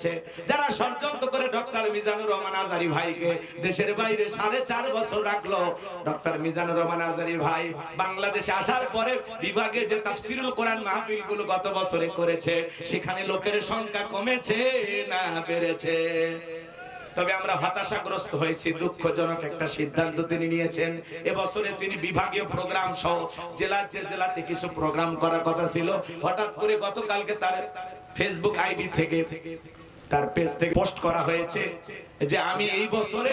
করতেছে যারা ষড়যন্ত্র করে ডক্টর মিজানুর রহমান আজারি ভাইকে দেশের বাইরে সাড়ে চার বছর রাখল, ডক্টর মিজানুর রহমান আজারি ভাই বাংলাদেশে আসার পরে বিভাগে যে তাফসিরুল কোরআন মাহফিলগুলো গত বছরে করেছে, সেখানে লোকের সংখ্যা কমেছে না বেড়েছে। তবে আমরা হতাশাগ্রস্ত হয়েছি, দুঃখজনক একটা সিদ্ধান্ত তিনি নিয়েছেন। এবছরে তিনি বিভাগীয় প্রোগ্রাম সহ জেলা যে জেলাতে কিছু প্রোগ্রাম করার কথা ছিল, হঠাৎ করে গতকালকে তার ফেসবুক আইডি থেকে তার পেজ থেকে পোস্ট করা হয়েছে যে আমি এই বছরে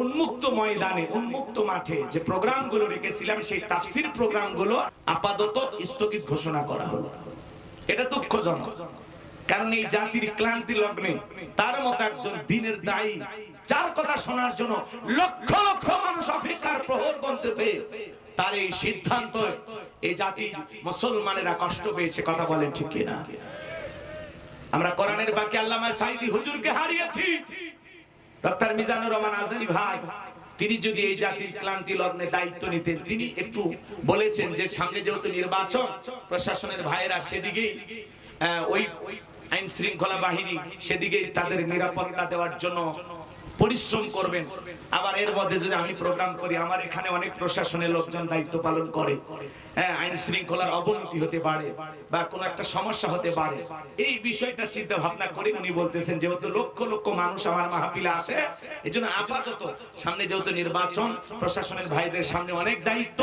উন্মুক্ত ময়দানে, উন্মুক্ত মাঠে যে প্রোগ্রামগুলো রেখেছিলাম, সেই তাফসির প্রোগ্রামগুলো আপাতত স্থগিত ঘোষণা করা হলো। এটা দুঃখজনক, কারণ এই জাতির ক্লান্তি লগ্নে তার মতো একজন দিনের দায়ী, যার কথা শোনার জন্য লক্ষ লক্ষ মানুষ অপেক্ষার প্রহর বলতেছে তার এই সিদ্ধান্ত এই জাতি মুসলমানেরা কষ্ট পেয়েছে, কথা বলেন ঠিক কিনা? আমরা কোরআনের বাকি আল্লামা সাইদি হুজুরকে হারিয়েছি। ডক্টর মিজানুর রহমান আজারি ভাই, তিনি যদি এই জাতির ক্লান্তি লগ্নে দায়িত্ব নিতেন, তিনি একটু বলেছেন যে সামনে যেহেতু নির্বাচন, প্রশাসনের ভাইয়েরা সেদিকে ওই আইন শৃঙ্খলা বাহিনী সেদিকে তাদের নিরাপত্তা দেওয়ার জন্য পরিশ্রম করবেন। আবার এর মধ্যে যদি আমি প্রোগ্রাম করি, আমার এখানে অনেক প্রশাসনের লোকজন দায়িত্ব পালন করে। হ্যাঁ আইন শৃঙ্খলার অবনতি হতে পারে বা কোনো একটা সমস্যা হতে পারে। এই বিষয়টা চিন্তা ভাবনা করে উনি বলতেছেন, যেহেতু লক্ষ লক্ষ মানুষ আমার মাহফিলে আসে এই জন্য আপাতত সামনে যেহেতু নির্বাচন, প্রশাসনের ভাইদের সামনে অনেক দায়িত্ব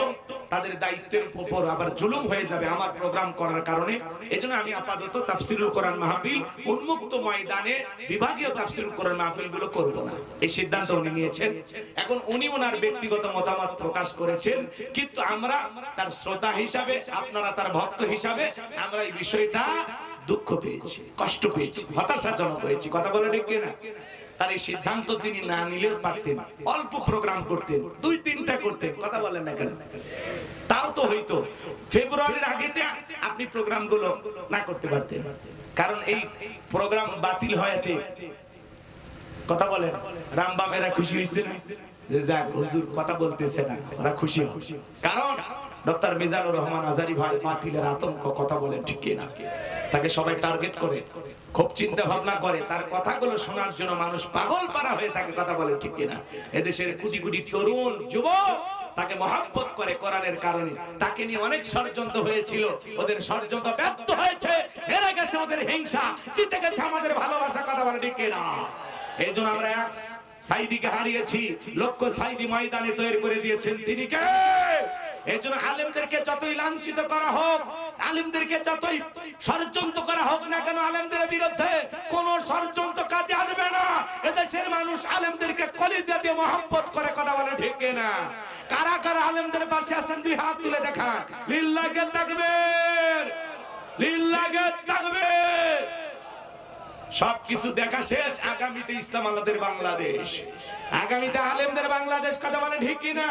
তাদের দায়িত্বের উপর আবার জুলুম হয়ে যাবে আমার প্রোগ্রাম করার কারণে। এজন্য আমি আপাতত তাফসিরুল কোরআন মাহফিল উন্মুক্ত ময়দানে বিভাগীয় তাফসিরুল কোরআন মাহফিলগুলো করব না। এই সিদ্ধান্ত উনি নিয়েছেন। এখন উনি ওনার ব্যক্তিগত মতামত প্রকাশ করেছেন। কিন্তু আমরা তার শ্রোতা হিসাবে, আপনারা তার ভক্ত হিসাবে, আমরা এই বিষয়টা দুঃখ পেয়েছি, কষ্ট পেয়েছি, হতাশাজনক হয়েছি। কথা বলে ঠিক না তার এই সিদ্ধান্ত তিনি না নিলেও পারতেন। অল্প প্রোগ্রাম করতেন, দুই তিনটা করতেন, কথা বলেন না কেন? তাও তো হইতো। ফেব্রুয়ারির আগেতে আপনি প্রোগ্রামগুলো না করতে পারতেন। কারণ এই প্রোগ্রাম বাতিল হয়েতে, কথা বলেন রামবামেরা খুশি হয়েছে? যে যাক, হুজুর কথা বলতেছে না, ওরা খুশি কারণ ডক্টর মিজানুর রহমান আজারি ভাই বাতিলের আতঙ্ক, কথা বলেন ঠিক না তাকে সবাই টার্গেট করে। খুব চিন্তা ভাবনা করে। তার কথাগুলো শোনার জন্য মানুষ পাগল পারা হয়ে থাকে কথা বলে, ঠিক কিনা? এদেশের কোটি কোটি তরুণ, যুবক তাকে মহাব্বত করে কোরআনের কারণে। তাকে নিয়ে অনেক ষড়যন্ত্র হয়েছিল। ওদের ষড়যন্ত্র ব্যর্থ হয়েছে। হেরে গেছে ওদের হিংসা। জিতে গেছে আমাদের ভালোবাসা কথা বলে, ঠিক কিনা? এই জন্য আমরা এক সাইদিকে হারিয়েছি। লক্ষ্য সাইদি ময়দানে তৈরি করে দিয়েছেন তিনি। কে? এই জন্য আলেমদেরকে যতই লাঞ্ছিত করা হোক, আলেমদেরকে যতই ষড়যন্ত্র করা হোক না কেন, আলেমদের বিরুদ্ধে কোন ষড়যন্ত্র কাজে আসবে না। এদেশের মানুষ আলেমদেরকে কলিজা দিয়ে মহব্বত করে কথা বলে ঢেকে না? কারা কারা আলেমদের পাশে আছেন, দুই হাত তুলে দেখা লীল লিল্লাকে তাকবীর। লিল্লাকে তাকবীর। সবকিছু দেখা শেষ, আগামীতে ইসলাম আল্লাদের বাংলাদেশ। আগামীতে আলেমদের বাংলাদেশ কথা বলে ঠিক না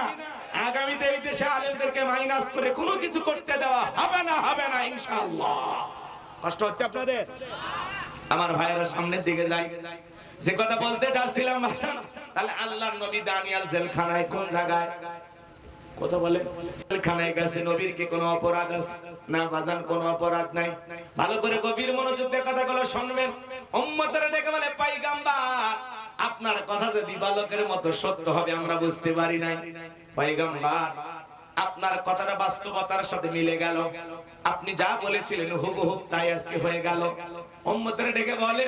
আগামীতে এই দেশে আলেমদেরকে মাইনাস করে কোনো কিছু করতে দেওয়া হবে না হবে না, ইনশাআল্লাহ। কষ্ট হচ্ছে আপনাদের? আমার ভাইয়েরা সামনের দিকে যাই। যে কথা বলতে যাচ্ছিলাম ভাষণ, তাহলে আল্লাহর নবী দানিয়াল জেলখানায় কোন জায়গায়? কথা বলে। জেলখানায় গেছে নবীর কি কোনো অপরাধ আছে? না, বাজান, কোনো অপরাধ নাই। ভালো করে গভীর মনোযোগ দিয়ে কথাগুলো শুনবেন। উম্মতের ডেকে বলে, পাইগাম্বার, আপনার কথা যে দিবালকের মতো সত্য হবে, আমরা বুঝতে পারি নাই। পাইগাম্বার, আপনার কথাটা বাস্তবতার সাথে মিলে গেল। আপনি যা বলেছিলেন, হুবহু তাই আজকে হয়ে গেল। উম্মতের ডেকে বলে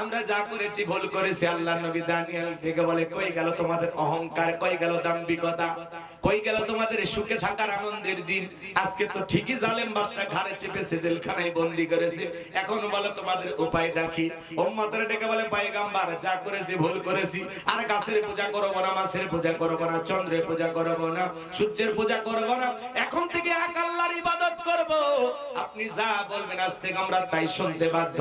আমরা যা করেছি ভুল করেছি, আল্লাহ নবী দানিয়াল থেকে বলে, কই গেল তোমাদের অহংকার, কই গেল দাম্ভিকতা? কই গেল তোমাদের সুখে থাকার আনন্দের দিন? আজকে তো ঠিকই জালেম বাদশা ঘাড়ে চেপেছে জেলখানায় বন্দি করেছে। এখন বলো তোমাদের উপায়টা কি? উম্মতের ডেকে বলে, পয়গম্বর, যা করেছি ভুল করেছি। আর গাছের পূজা করব না, মাছের পূজা করব না, চন্দ্রের পূজা করব না, সূর্যের পূজা করব না। এখন থেকে এক আল্লাহর ইবাদত করব। আপনি যা বলবেন আজ থেকে আমরা তাই শুনতে বাধ্য।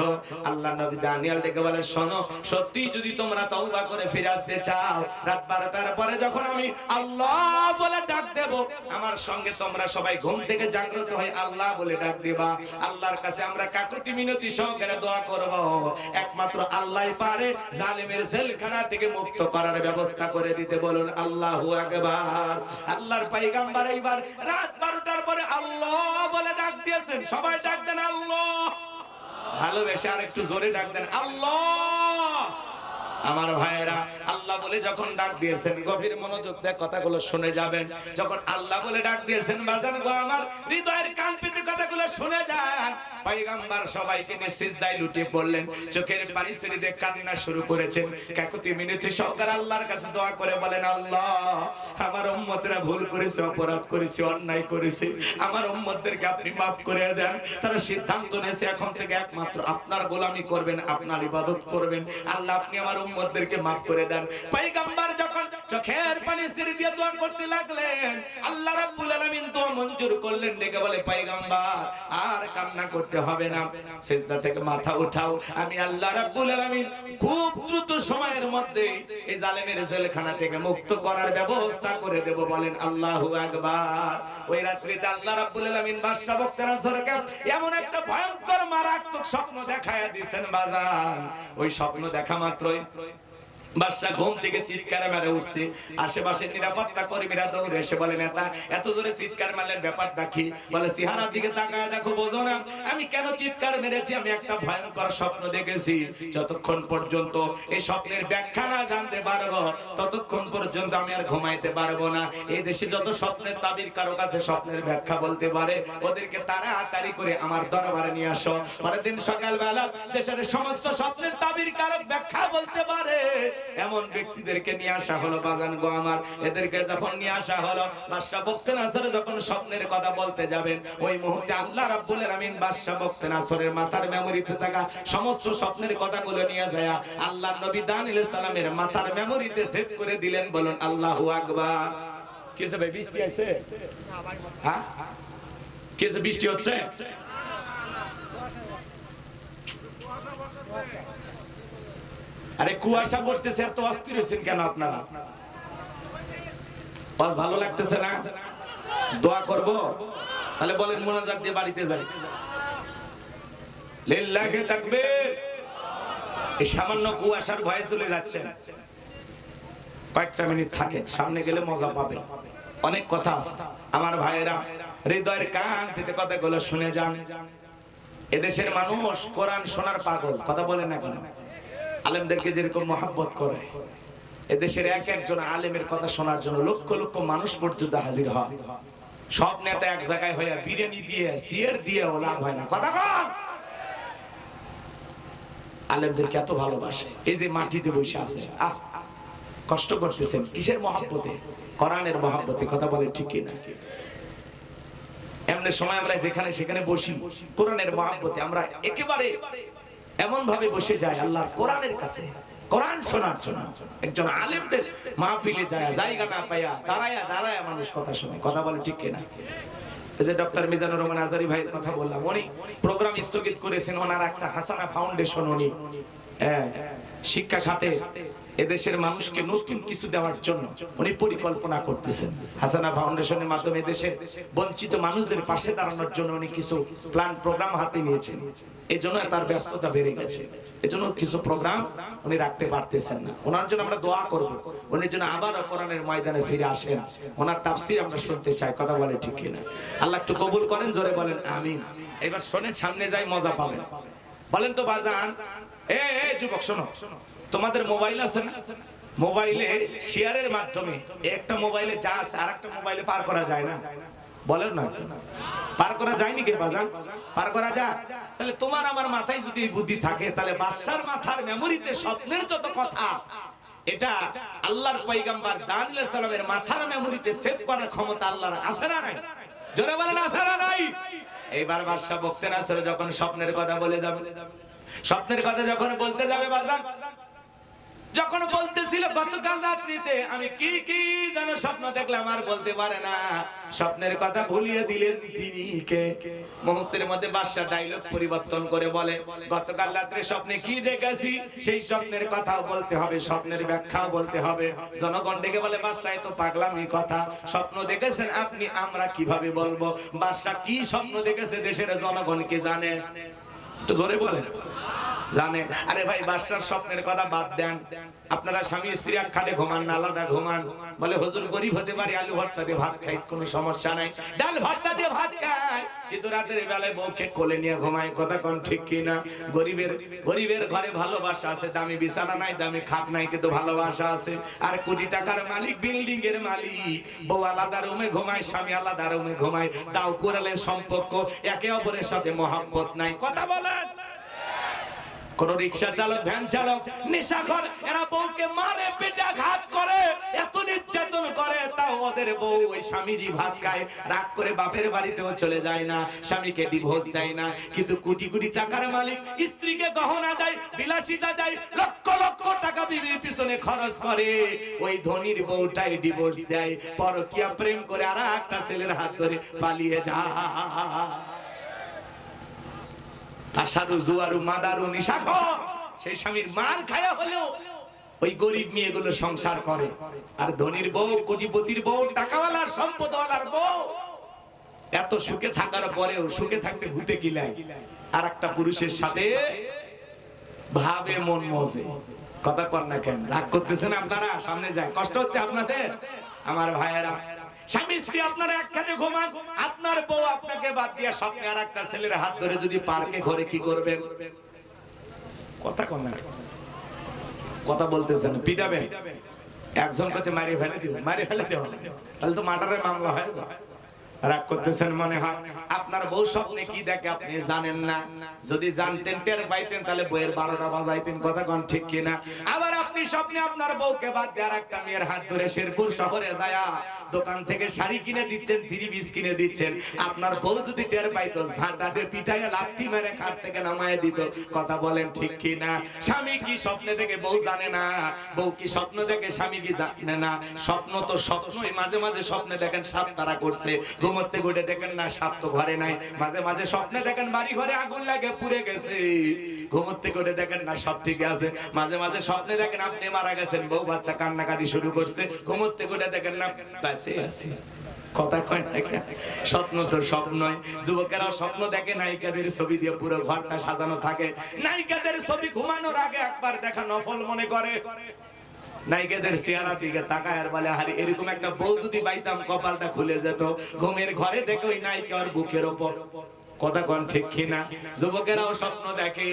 আল্লাহ নবী দানিয়েল ডেকে বলে, শোনো সত্যি যদি তোমরা তওবা করে ফিরে আসতে চাও, রাত 12টার পরে যখন আমি আল্লাহ বলে ডাক দেব। আমার সঙ্গে তোমরা সবাই ঘুম থেকে জাগ্রত হয়ে আল্লাহ বলে ডাক দিবা। আল্লাহর কাছে আমরা কাকুতি মিনতি সহকারে দোয়া করব। একমাত্র আল্লাহই পারে, জালিমের জেলখানা থেকে মুক্ত করার ব্যবস্থা করে দিতে বলুন, আল্লাহু আকবার। আল্লাহর পয়গম্বর এইবার রাত 12টার পরে আল্লাহ বলে ডাক দিয়েছেন। সবাই ডাক দেন আল্লাহ। ভালোবেসে আর একটু জোরে ডাক দেন, আল্লাহ আমার ভাইয়েরা, আল্লাহ বলে যখন ডাক দিয়েছেন, গভীর মনোযোগ দিয়ে কথাগুলো শুনে যাবেন। যখন আল্লাহ বলে ডাক দিয়েছেন, বাজান গো আমার, হৃদয়ের কান পেতে কথাগুলো শুনে যান। পয়গাম্বার সবাইকে নিয়ে সিজদায় লুটিয়ে পড়লেন। চোখের পানি ছেড়ে দিয়ে কান্না শুরু করেছেন। কাকুতি মিনতি সহকার আল্লাহর কাছে দোয়া করে বলেন, আল্লাহ, আমার উম্মতরা ভুল করেছে, অপরাধ করেছে, অন্যায় করেছে। আমার উম্মতদেরকে আপনি মাফ করে দেন। তারা সিদ্ধান্ত নিয়েছে, এখন থেকে একমাত্র আপনার গোলামি করবেন, আপনার ইবাদত করবেন। আল্লাহ, আপনি আমার উম্মতদেরকে মাফ করে দেন। পয়গাম্বার যখন চোখের পানি ছেড়ে দিয়ে দোয়া করতে লাগলেন, আল্লাহ রাব্বুল আলামিন তো মঞ্জুর করলেন, ডেকে বলে, পয়গাম্বার, আর কান্না করতে হবে না। সিজদা থেকে মাথা উঠাও। আমি আল্লাহ রাব্বুল আলামিন খুব দ্রুত সময়ের মধ্যে এই জালেমের জেলখানা থেকে মুক্ত করার ব্যবস্থা করে দেব। বলেন, আল্লাহু আকবার। ওই রাত্রিতে আল্লাহ রাব্বুল আলামিন বাদশা বক্তারা সরকার এমন একটা ভয়ঙ্কর মারাত্মক স্বপ্ন দেখায়া দিয়েছেন বাজার ওই স্বপ্ন দেখা মাত্রই হয় বাদশা ঘুম থেকে চিৎকার মেরে উঠছে। আশেপাশে নিরাপত্তা কর্মীরা দৌড়ে এসে বলে, নেতা, এত জোরে চিৎকার মারলেন ব্যাপারটা কি? বলে, সিহারার দিকে তাকায় দেখো, বোঝো না, আমি কেন চিৎকার মেরেছি? আমি একটা ভয়ঙ্কর স্বপ্ন দেখেছি। যতক্ষণ পর্যন্ত এই স্বপ্নের ব্যাখ্যা না জানতে পারব, ততক্ষণ পর্যন্ত আমি আর ঘুমাইতে পারব না। এই দেশে যত স্বপ্নের তাবির কারও কাছে স্বপ্নের ব্যাখ্যা বলতে পারে, ওদেরকে তাড়াতাড়ি করে আমার দরবারে নিয়ে আসো। পরের দিন সকালবেলা দেশের সমস্ত স্বপ্নের তাবির কারক ব্যাখ্যা বলতে পারে। এমন ব্যক্তিদেরকে নিয়ে আসা হলো, বাজান গো আমার। এদেরকে যখন নিয়ে আসা হলো, বাদশাহ বক্তে নাসরে যখন স্বপ্নের কথা বলতে যাবেন, ওই মুহূর্তে আল্লাহ রাব্বুল আলামিন বাদশাহ বক্তে নাসরের মাথার মেমোরিতে থাকা সমস্ত স্বপ্নের কথাগুলো নিয়ে যায় আল্লাহ নবী দানিল সালামের মাথার মেমোরিতে সেভ করে দিলেন, বলুন, আল্লাহু আকবার। কিসে ভাই, বৃষ্টি আছে হ্যাঁ? কিসে বৃষ্টি হচ্ছে? আরে কুয়াশা পড়তেছে, এত অস্থির হয়েছেন কেন আপনারা? বাস ভালো লাগতেছে না? দোয়া করব? তাহলে বলেন মোনাজাত দিয়ে বাড়িতে যাই। লিল্লাহি তাকবীর। এই সামান্য কুয়াশার ভয়ে চলে যাচ্ছেন। কয়েকটা মিনিট থাকে সামনে গেলে মজা পাবে অনেক কথা আছে। আমার ভাইয়েরা, হৃদয়ের কান পেতে কথাগুলো শুনে যান। এদেশের মানুষ কোরআন শোনার পাগল, কথা বলেন না কেন? আলেমদেরকে যেরকম মহাব্বত করে, এদেশের এক একজন আলেমের কথা শোনার জন্য লক্ষ লক্ষ মানুষ পর্যন্ত হাজির হয়। সব নেতা এক জায়গায় হয়ে বিরিয়ানি দিয়ে, সিয়ার দিয়ে ও লাভ হয় না। কথা কম আলেমদেরকে এত ভালোবাসে, এই যে মাটিতে বসে আছে, আহ, কষ্ট করতেছেন, কিসের মহাব্বতে? কোরআনের মহাব্বতে, কথা বলে ঠিক না এমনি সময় আমরা যেখানে সেখানে বসি, কোরআনের মহাব্বতে আমরা একেবারে এমন ভাবে বসে যায় আল্লাহ কোরআনের কাছে। কোরআন শোনার শোনার একজন আলেমদের মাহফিলে যায়, জায়গা না পাইয়া দাঁড়ায়া দাঁড়ায়া মানুষ কথা শোনে। কথা বলে ঠিক কিনা? যে ডক্টর মিজানুর রহমান আজারি ভাইয়ের কথা বললাম উনি প্রোগ্রাম স্থগিত করেছেন ওনার একটা হাসানা ফাউন্ডেশন উনি হ্যাঁ, শিক্ষা খাতে এদেশের মানুষকে নতুন কিছু দেওয়ার জন্য উনি পরিকল্পনা করতেছেন। হাসানা ফাউন্ডেশনের মাধ্যমে বঞ্চিত মানুষদের পাশে দাঁড়ানোর জন্য উনি কিছু প্ল্যান প্রোগ্রাম হাতে নিয়েছেন। এই জন্য তার ব্যস্ততা বেড়ে গেছে। এজন্য কিছু প্রোগ্রাম উনি রাখতে পারতেছেন না। ওনার জন্য আমরা দোয়া করব। উনি যেন আবার কোরআনের ময়দানে ফিরে আসেন। ওনার তাফসীর আমরা শুনতে চাই কথা বলে ঠিক কিনা। আল্লাহ একটু কবুল করেন, জোরে বলেন, আমিন। এবার শোনেন, সামনে যাই, মজা পাবেন। বলেন তো, বাজান। এ যুবক, শোনো। তোমাদের মোবাইল আছে না? মোবাইলে শেয়ারের মাধ্যমে একটা মোবাইলে যা আছে আর একটা মোবাইলে পার করা যায় না? বলেন না। পার করা যায়নি কে, বাজান? পার করা যায়? তাহলে তোমার আমার মাথায় যদি বুদ্ধি থাকে, তাহলে বাদশার মাথার মেমোরিতে স্বপ্নের যত কথা, এটা আল্লাহর পয়গাম্বার দানিয়েল সালামের মাথার মেমোরিতে সেভ করার ক্ষমতা আল্লাহর আছে না নাই? জোরে বলেন, আসারা নাই। এইবার বাদশা বক্তের আসরে যখন স্বপ্নের কথা বলে যাবে। স্বপ্নের কথা যখন বলতে যাবে বাজান যখন বলতেছিল, গতকাল রাত্রিতে আমি কি কি যেন স্বপ্ন দেখলাম আর বলতে পারে না। স্বপ্নের কথা ভুলিয়ে দিলেন তিনি কে? মুহূর্তের মধ্যে বাদশা ডায়লগ পরিবর্তন করে বলে, গতকাল রাত্রে স্বপ্নে কি দেখেছি? সেই স্বপ্নের কথাও বলতে হবে, স্বপ্নের ব্যাখ্যাও বলতে হবে। জনগণ ডেকে বলে, বাদশাহ তো পাগলামি কথা। স্বপ্ন দেখেছেন আপনি, আমরা কীভাবে বলব? বাদশা কি স্বপ্ন দেখেছে দেশের জনগণ কি জানে? জোরে বলেন। জানে। আরে ভাই, বাদশার স্বপ্নের কথা বাদ দেন। আপনারা স্বামী স্ত্রী এক খাটে ঘুমান না আলাদা ঘুমান। বলে, হুজুর, গরিব হতে পারি, আলু ভর্তা দিয়ে ভাত খাই, কোনো সমস্যা নাই। ডাল ভর্তা দিয়ে ভাত খাই, কিন্তু রাতের বেলায় বউকে কোলে নিয়ে ঘুমায় কথা কোন ঠিক কি না? গরিবের গরিবের ঘরে ভালোবাসা আছে, দামি বিছানা নাই, দামি খাট নাই, কিন্তু ভালোবাসা আছে। আর কোটি টাকার মালিক, বিল্ডিং এর মালিক। বউ আলাদা রুমে ঘুমায়, স্বামী আলাদা রুমে ঘুমায়। তাও কোরালের সম্পর্ক, একে অপরের সাথে মহাব্বত নাই। কথা বলেন। কোন রিক্সা চালক, ভ্যান চালক, নেশাখর, এরা বউকে মারে, পেটা ঘাত করে, এত নির্যাতন করে, তাও ওদের বউ ওই স্বামীজি ভাত খায়, রাগ করে বাপের বাড়িতেও চলে যায় না, স্বামীকে ডিভোর্স দেয় না, কিন্তু কোটি কোটি টাকার মালিক স্ত্রীকে গহনা দেয়, বিলাসিতা দেয়, লক্ষ লক্ষ টাকা বিবির পিছনে খরচ করে, ওই ধনির বউটাই ডিভোর্স দেয়, পরকিয়া প্রেম করে আর একটা ছেলের হাত ধরে পালিয়ে যায়। আশারু, জুয়ারু, মাদারু নিশাখর সেই স্বামীর মার খায়া হলেও ওই গরিব মেয়েগুলো সংসার করে। আর ধনির বউ, কোটিপতির বউ, টাকাওয়ালার, সম্পদওয়ালার বউ, এত সুখে থাকার পরেও সুখে থাকতে ভূতে কিলাই আর একটা পুরুষের সাথে ভাবে মন মজে। কথা কর না কেন? রাগ করতেছেন আপনারা? সামনে যায় কষ্ট হচ্ছে আপনাদের? আমার ভাইয়েরা স্বামী স্ত্রী, আপনারা একখানে ঘুমান। আপনার বউ আপনাকে বাদ দিয়ে স্বপ্নে আর একটা ছেলের হাত ধরে যদি পার্কে ঘরে কি করবেন? কথা কন কথা বলতেছেন, পিটাবেন। একজন কাছে মারিয়ে ফেলে দিবে মারিয়ে ফেলে দেওয়া তাহলে তো মার্ডারের মামলা হয় রাগ করতেছেন মনে হয়। আপনার বউ স্বপ্নে কি দেখে আপনি জানেন না। যদি জানতেন, টের পাইতেন, তাহলে বইয়ের বারোটা বাজাইতেন। কথা কোন ঠিক কিনা? আবার আপনি স্বপ্নে আপনার বউকে বাদ দিয়ে আর একটা মেয়ের হাত ধরে শেরপুর শহরে যায়া দোকান থেকে শাড়ি কিনে দিচ্ছেন, থ্রি পিস কিনে দিচ্ছেন। আপনার বউ যদি টের পাইতো, ঝাঁটা দিয়ে পিঠাইয়া লাথি মেরে খাট থেকে নামায় দিত। কথা বলেন ঠিক কিনা? স্বামী কি স্বপ্নে দেখে বউ জানে না? বউ কি স্বপ্ন দেখে, স্বামী কি জানে না? স্বপ্ন তো স্বপ্নই। মাঝে মাঝে স্বপ্নে দেখেন সাপ তারা করছে। ঘুমোতে ঘুরে দেখেন না, সাপ তো ঘরে নাই। মাঝে মাঝে স্বপ্নে দেখেন বাড়ি ঘরে আগুন লাগে, পুড়ে গেছে। ঘুমোতে করে দেখেন না, সব ঠিক আছে। মাঝে মাঝে স্বপ্নে দেখেন আপনি মারা গেছেন, বউ বাচ্চা কান্নাকাটি শুরু করছে। ঘুমোতে করে দেখেন না আছে? কথা কয় না কেন? স্বপ্ন তো স্বপ্নই। যুবকেরা স্বপ্ন দেখে নায়িকাদের ছবি দিয়ে পুরো ঘরটা সাজানো থাকে। নায়িকাদের ছবি ঘুমানোর আগে একবার দেখা নফল মনে করে। চেহারা দিকে বলে হারি এরকম একটা বউ যদি কপালটা খুলে যেত। ঘুমের ঘরে দেখে ওই নায়িকা ওর বুকের ওপর। কথা কোন ঠিক কিনা যুবকেরাও স্বপ্ন দেখে,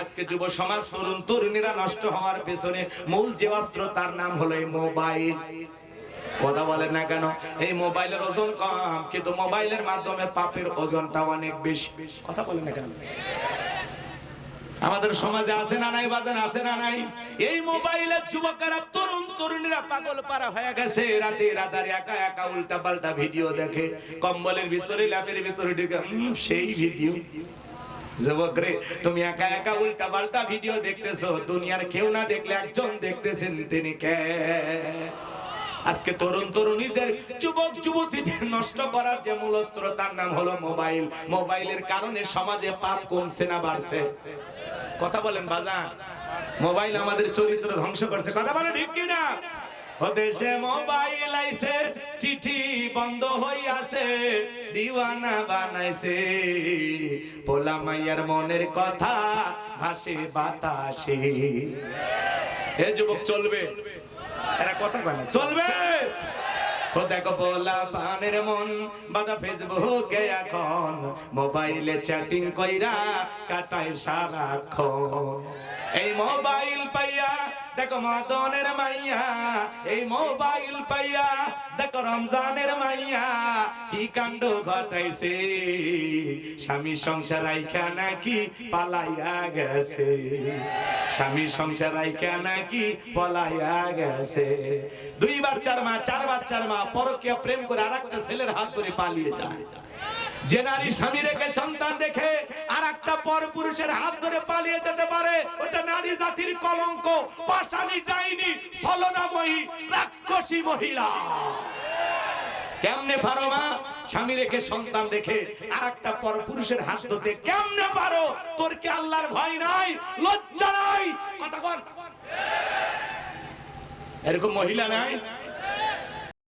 আজকে যুব সমাজ তরুণ তরুণীরা নষ্ট হওয়ার পেছনে মূল যে অস্ত্র, তার নাম হলো মোবাইল। কথা বলেন না কেন? এই মোবাইলের ওজন কম, কিন্তু মোবাইলের মাধ্যমে পাপের ওজনটা অনেক বেশি। কথা বলেন না কেন? আমাদের সমাজে আছে না নাই, বাজার আছে না নাই? এই মোবাইলের যুবকেরা, তরুণ তরুণীরা পাগল পারা হয়ে গেছে। রাতে রাতারে একা একা উল্টা পাল্টা ভিডিও দেখে, কম্বলের ভিতরে, ল্যাপের ভিতরে ঢুকে সেই ভিডিও? যুবক রে, তুমি একা একা উল্টা পাল্টা ভিডিও দেখতেছো। দুনিয়ার কেউ না দেখলে একজন দেখতেছেন, তিনি কে? আজকে তরুণ তরুণীদের, যুবক যুবতীদের নষ্ট করার যে মূল অস্ত্র তার নাম হলো মোবাইল। মোবাইলের কারণে সমাজে পাপ কমছে না, বাড়ছে। কথা বলেন, বাজান। মোবাইল আমাদের চরিত্র ধ্বংস করছে। কথা বলে ঠিক কিনা দেশে মোবাইল আইছে, চিঠি বন্ধ হইয়াছে, দিওয়ানা বানাইছে। পোলা মাইয়ার মনের কথা ভাসে বাতাসে। এ যুবক, চলবে। এরা কথা না। চলবে। দেখো বলা পানের মন বাদা ফেসবুকে এখন। মোবাইলে চ্যাটিং কইরা কাটায় সারাক্ষণ। এই মোবাইল পাইয়া, দেখো মদনের মাইয়া। এই মোবাইল পাইয়া, দেখো রমজানের মাইয়া। কি কাণ্ড ঘটাইছে? স্বামী সংসার আইখা নাকি পালাইয়া গেছে। স্বামী সংসার আইখা নাকি পলাইয়া গেছে। দুই চার মা, চার বাচ্চার মা, পরকীয়া প্রেম করে আরেকটা ছেলের হাত ধরে পালিয়ে যায়। যে নারী স্বামী রেখে সন্তান দেখে আর একটা পর পুরুষের হাত ধরে পালিয়ে যেতে পারে, ওটা নারী জাতির কলঙ্ক পাশানি ডাইনি, ছলনাময়ী, রাক্ষসী মহিলা। কেমনে পারো মা? স্বামী রেখে সন্তান রেখে আর একটা পর পুরুষের হাত ধরতে কেমনে পারো? তোর কি আল্লাহর ভয় নাই? লজ্জা নাই? কথা এরকম মহিলা নাই?